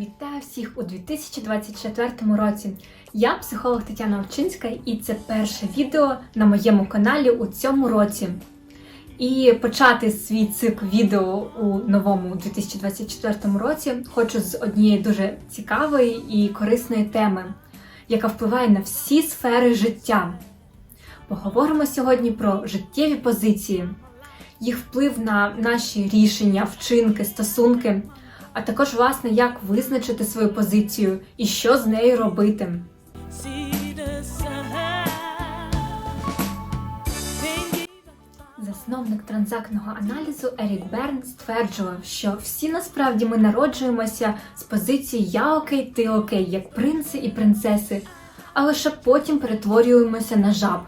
Вітаю всіх у 2024 році. Я психолог Тетяна Овчинська, і це перше відео на моєму каналі у цьому році. І почати свій цикл відео у новому 2024 році хочу з однієї дуже цікавої і корисної теми, яка впливає на всі сфери життя. Поговоримо сьогодні про життєві позиції, їх вплив на наші рішення, вчинки, стосунки а також, власне, як визначити свою позицію і що з нею робити. Засновник транзактного аналізу Ерік Берн стверджував, що всі насправді ми народжуємося з позиції Я окей, ти окей, як принци і принцеси, а лише потім перетворюємося на жаб.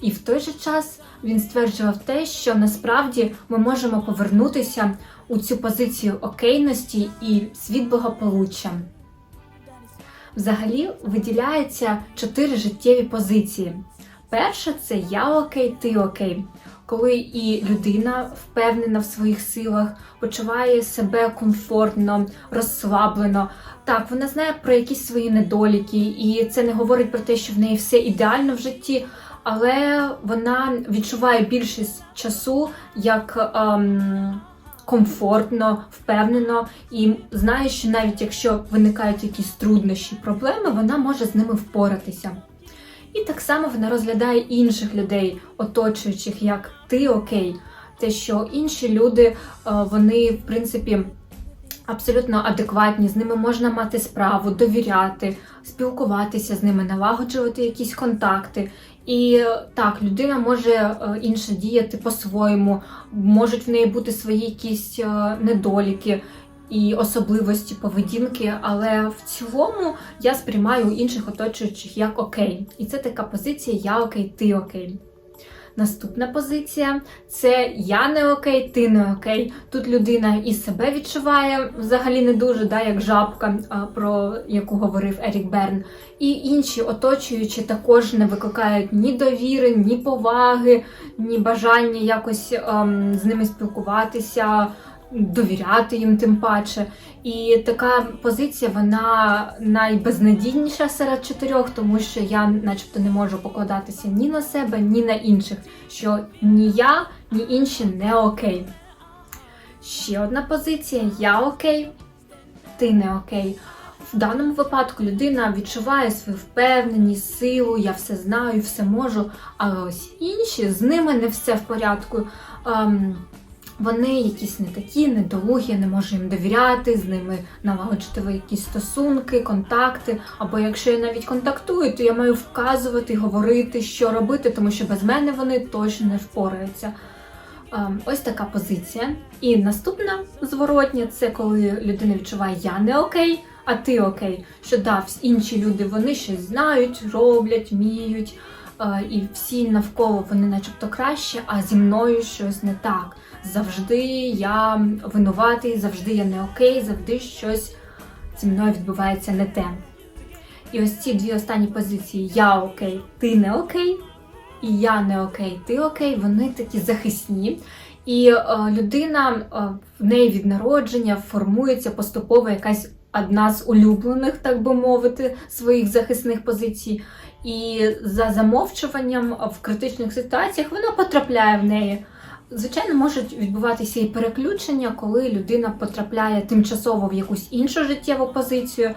І в той же час він стверджував те, що насправді ми можемо повернутися у цю позицію окейності і світ благополуччя. Взагалі виділяється чотири життєві позиції. Перша це я окей, ти окей. Коли і людина впевнена в своїх силах, почуває себе комфортно, розслаблено. Так, вона знає про якісь свої недоліки, і це не говорить про те, що в неї все ідеально в житті, але вона відчуває більшість часу як ем, комфортно, впевнено і знає, що навіть якщо виникають якісь труднощі, проблеми, вона може з ними впоратися. І так само вона розглядає інших людей, оточуючих, як ти окей. Те, що інші люди, е, вони, в принципі, абсолютно адекватні, з ними можна мати справу, довіряти, спілкуватися з ними, налагоджувати якісь контакти. І е, так, людина може е, інше діяти по-своєму, можуть в неї бути свої якісь е, недоліки і особливості поведінки, але в цілому я сприймаю інших оточуючих як окей. І це така позиція Я окей, ти окей. Наступна позиція це я не окей, ти не окей. Тут людина і себе відчуває взагалі не дуже, да, як жабка, про яку говорив Ерік Берн. І інші оточуючі також не викликають ні довіри, ні поваги, ні бажання якось ем, з ними спілкуватися, довіряти їм тим паче. І така позиція вона найбезнадійніша серед чотирьох, тому що я, начебто, не можу покладатися ні на себе, ні на інших. Що ні я, ні інші не окей. Ще одна позиція: я окей, ти не окей. В даному випадку людина відчуває свою впевненість, силу, я все знаю, все можу. Але ось інші з ними не все в порядку. Ем, вони якісь не такі, недолугі, не можу їм довіряти, з ними налагоджувати якісь стосунки, контакти. Або якщо я навіть контактую, то я маю вказувати, говорити, що робити, тому що без мене вони точно не впораються. Ем, Ось така позиція. І наступна зворотня це коли людина відчуває я не окей, а ти окей. Що да, інші люди вони щось знають, роблять, вміють, і всі навколо вони начебто краще, а зі мною щось не так. Завжди я винуватий, завжди я не окей, завжди щось зі мною відбувається не те. І ось ці дві останні позиції я окей, ти не окей, і я не окей, ти окей, вони такі захисні. І е, людина е, в неї від народження формується поступово якась одна з улюблених, так би мовити, своїх захисних позицій. І за замовчуванням в критичних ситуаціях вона потрапляє в неї. Звичайно, можуть відбуватися і переключення, коли людина потрапляє тимчасово в якусь іншу життєву позицію,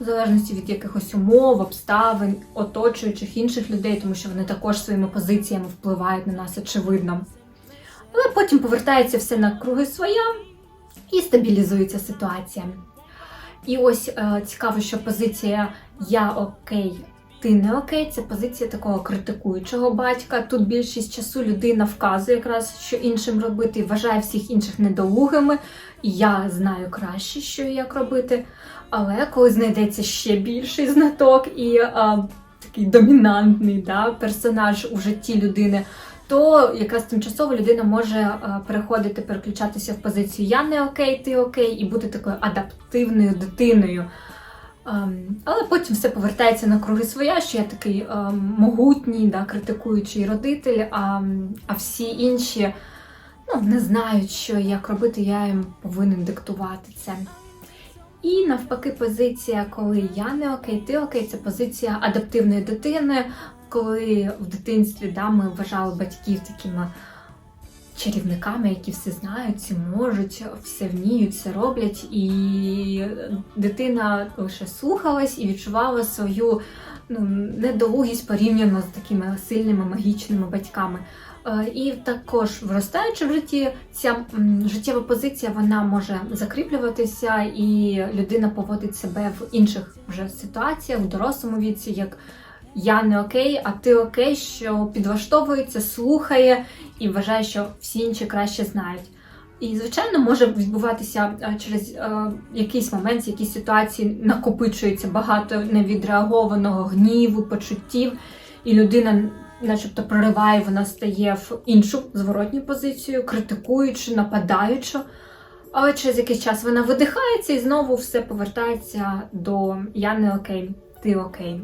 в залежності від якихось умов, обставин, оточуючих інших людей, тому що вони також своїми позиціями впливають на нас, очевидно. Але потім повертається все на круги своя і стабілізується ситуація. І ось е, цікаво, що позиція Я окей, ти не окей, це позиція такого критикуючого батька. Тут більшість часу людина вказує якраз, що іншим робити, і вважає всіх інших недолугими. Я знаю краще, що і як робити. Але коли знайдеться ще більший знаток і а, такий домінантний да, персонаж у житті людини, то якраз тимчасово людина може переходити, переключатися в позицію Я не окей, ти окей, і бути такою адаптивною дитиною. Ем, але потім все повертається на круги своя, що я такий ем, могутній, да, критикуючий родитель, а, а всі інші ну, не знають, що як робити, я їм повинен диктувати це. І навпаки, позиція, коли я не окей, ти окей, це позиція адаптивної дитини, коли в дитинстві да, ми вважали батьків такими чарівниками, які все знають, все можуть, все вміють, все роблять, і дитина лише слухалась і відчувала свою ну, недолугість порівняно з такими сильними магічними батьками. Е, І також виростаючи в житті, ця життєва позиція вона може закріплюватися, і людина поводить себе в інших вже ситуаціях, в дорослому віці, як я не окей, а ти окей, що підлаштовується, слухає і вважає, що всі інші краще знають. І, звичайно, може відбуватися е, через е, якийсь момент, якісь ситуації накопичується багато невідреагованого гніву, почуттів, і людина, начебто, прориває, вона стає в іншу зворотню позицію, критикуючи, нападаючи. Але через якийсь час вона видихається і знову все повертається до я не окей, ти окей.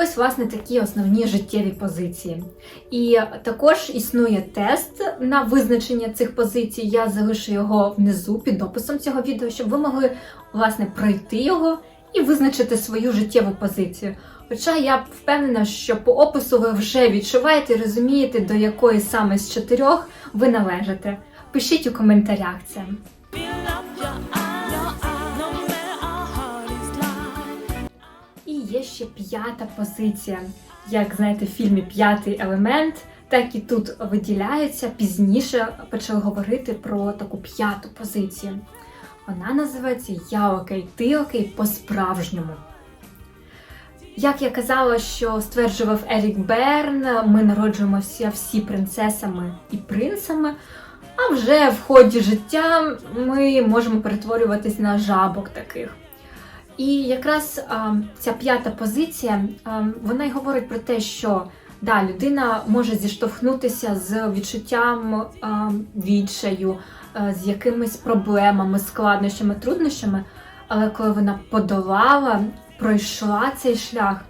Ось, власне, такі основні життєві позиції. І також існує тест на визначення цих позицій. Я залишу його внизу під описом цього відео, щоб ви могли власне пройти його і визначити свою життєву позицію. Хоча я впевнена, що по опису ви вже відчуваєте і розумієте, до якої саме з чотирьох ви належите. Пишіть у коментарях це. Є ще п'ята позиція. Як знаєте, в фільмі П'ятий елемент, так і тут виділяється. Пізніше почали говорити про таку п'яту позицію. Вона називається Я окей, ти окей по-справжньому. Як я казала, що стверджував Ерік Берн, ми народжуємося всі принцесами і принцами, а вже в ході життя ми можемо перетворюватись на жабок таких. І якраз а, ця п'ята позиція, а, вона й говорить про те, що да, людина може зіштовхнутися з відчуттям а, відчаю, а, з якимись проблемами, складнощами, труднощами, але коли вона подолала, пройшла цей шлях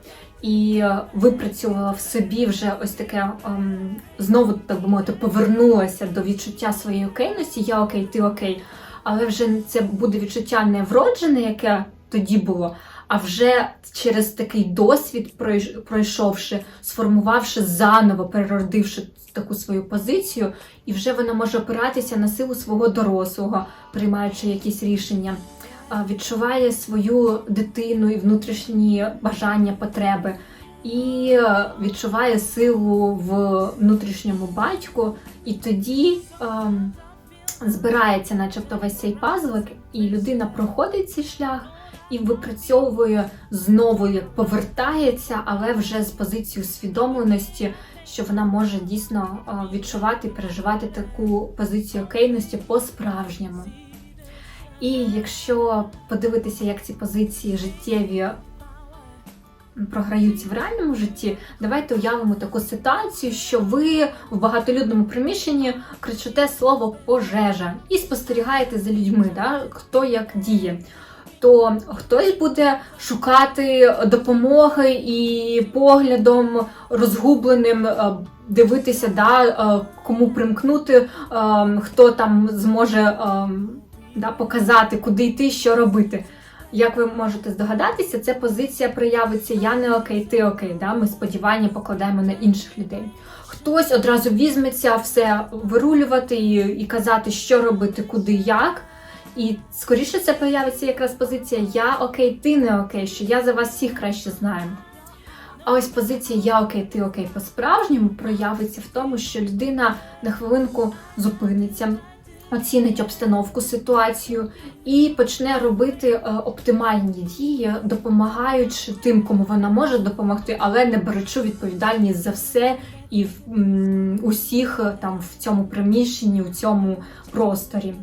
і випрацювала в собі вже ось таке ем, знову, так би мовити, повернулася до відчуття своєї окейності, я окей, ти окей. Але вже це буде відчуття не вроджене, яке тоді було, а вже через такий досвід, пройш- пройшовши, сформувавши заново, переродивши таку свою позицію, і вже вона може опиратися на силу свого дорослого, приймаючи якісь рішення, відчуває свою дитину і внутрішні бажання, потреби. І е, відчуває силу в внутрішньому батьку, і тоді ем, збирається, начебто, весь цей пазлик, і людина проходить цей шлях і випрацьовує знову, як повертається, але вже з позиції усвідомленості, що вона може дійсно е, відчувати, переживати таку позицію окейності по-справжньому. І якщо подивитися, як ці позиції життєві програються в реальному житті, давайте уявимо таку ситуацію, що ви в багатолюдному приміщенні кричите слово пожежа і спостерігаєте за людьми, да, хто як діє. То хтось буде шукати допомоги і поглядом розгубленим е, дивитися, да, е, кому примкнути, е, хто там зможе да, показати, куди йти, що робити. Як ви можете здогадатися, ця позиція проявиться я не окей, ти окей. Да? Ми сподівання покладаємо на інших людей. Хтось одразу візьметься все вирулювати і, і казати, що робити, куди, як. І скоріше це появиться якраз позиція Я окей, ти не окей, що я за вас всіх краще знаю. А ось позиція Я окей, ти окей по-справжньому проявиться в тому, що людина на хвилинку зупиниться, оцінить обстановку, ситуацію і почне робити е, оптимальні дії, допомагаючи тим, кому вона може допомогти, але не беручи відповідальність за все і в усіх е, там в цьому приміщенні, у цьому просторі.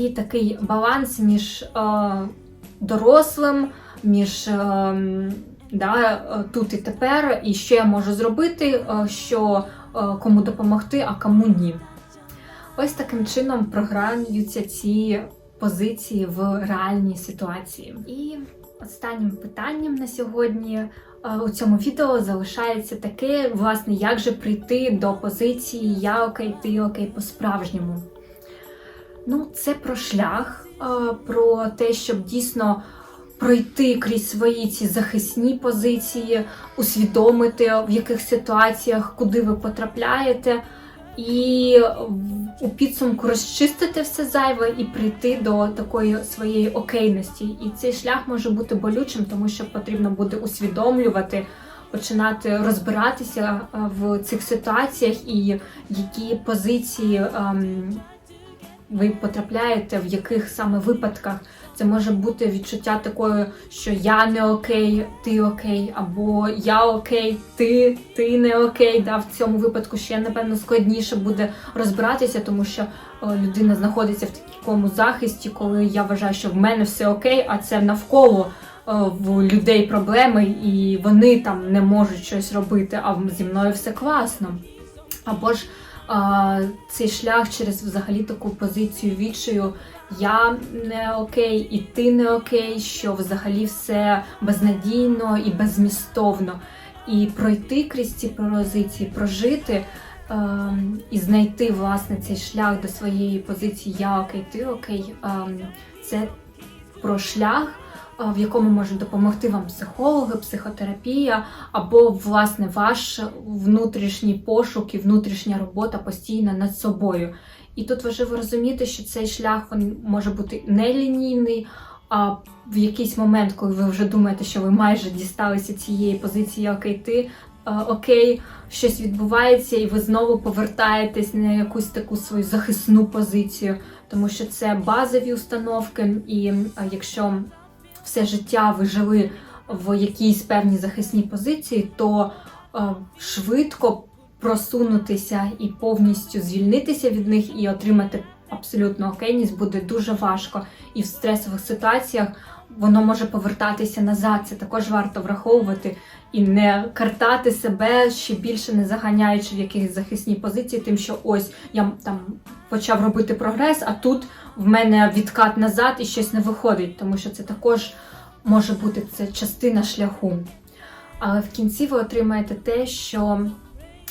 І такий баланс між е, дорослим, між е, да, е, тут і тепер, і що я можу зробити, е, що е, кому допомогти, а кому ні. Ось таким чином програються ці позиції в реальній ситуації. І останнім питанням на сьогодні е, у цьому відео залишається таке, власне, як же прийти до позиції Я окей, ти окей по-справжньому. Ну, це про шлях, е, про те, щоб дійсно пройти крізь свої ці захисні позиції, усвідомити, в яких ситуаціях, куди ви потрапляєте, і у підсумку розчистити все зайве і прийти до такої своєї окейності. І цей шлях може бути болючим, тому що потрібно буде усвідомлювати. Починати розбиратися е, в цих ситуаціях і які позиції ем, ви потрапляєте, в яких саме випадках. Це може бути відчуття такої, що я не окей, ти окей, або я окей, ти, ти не окей. Да, в цьому випадку ще напевно складніше буде розбиратися, тому що е, людина знаходиться в такому захисті, коли я вважаю, що в мене все окей, а це навколо е, в людей проблеми, і вони там не можуть щось робити, а зі мною все класно. Або ж цей шлях через взагалі таку позицію відчаю я не окей, і ти не окей, що взагалі все безнадійно і беззмістовно. І пройти крізь ці позиції, прожити ем, і знайти власне цей шлях до своєї позиції Я окей, ти окей. ем, це про шлях, е, в якому можуть допомогти вам психологи, психотерапія, або власне ваш внутрішній пошук і внутрішня робота постійно над собою. І тут важливо розуміти, що цей шлях він може бути нелінійний, а в якийсь момент, коли ви вже думаєте, що ви майже дісталися цієї позиції окей, ти. е, Окей, щось відбувається, і ви знову повертаєтесь на якусь таку свою захисну позицію, тому що це базові установки, і е, якщо все життя ви жили в якійсь певній захисній позиції, то е, швидко просунутися і повністю звільнитися від них і отримати абсолютно окейність буде дуже важко. І в стресових ситуаціях воно може повертатися назад. Це також варто враховувати і не картати себе ще більше не заганяючи в якісь захисні позиції, тим, що ось я там почав робити прогрес, а тут в мене відкат назад і щось не виходить, тому що це також може бути це частина шляху. Але в кінці ви отримаєте те, що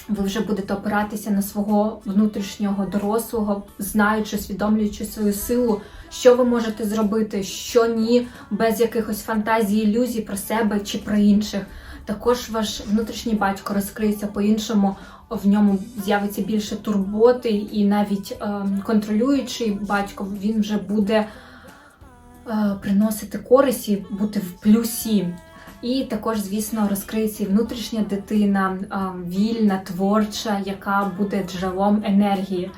ви вже будете опиратися на свого внутрішнього дорослого, знаючи, усвідомлюючи свою силу, що ви можете зробити, що ні, без якихось фантазій, ілюзій про себе чи про інших. Також ваш внутрішній батько розкриється по-іншому, в ньому з'явиться більше турботи, і навіть е, контролюючий батько він вже буде е, приносити користь і бути в плюсі. І також, звісно, розкриється внутрішня дитина, вільна, творча, яка буде джерелом енергії.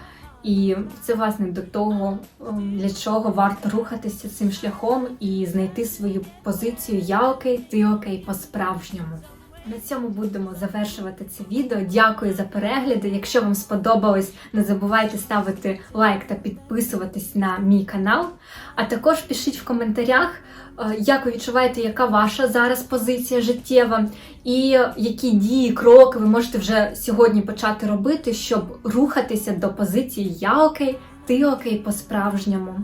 І це власне до того, для чого варто рухатися цим шляхом і знайти свою позицію Я окей, ти окей по-справжньому. На цьому будемо завершувати це відео. Дякую за перегляди. Якщо вам сподобалось, не забувайте ставити лайк та підписуватись на мій канал. А також пишіть в коментарях, е, як ви відчуваєте, яка ваша зараз позиція життєва, і які дії, кроки ви можете вже сьогодні почати робити, щоб рухатися до позиції Я окей, ти окей по-справжньому.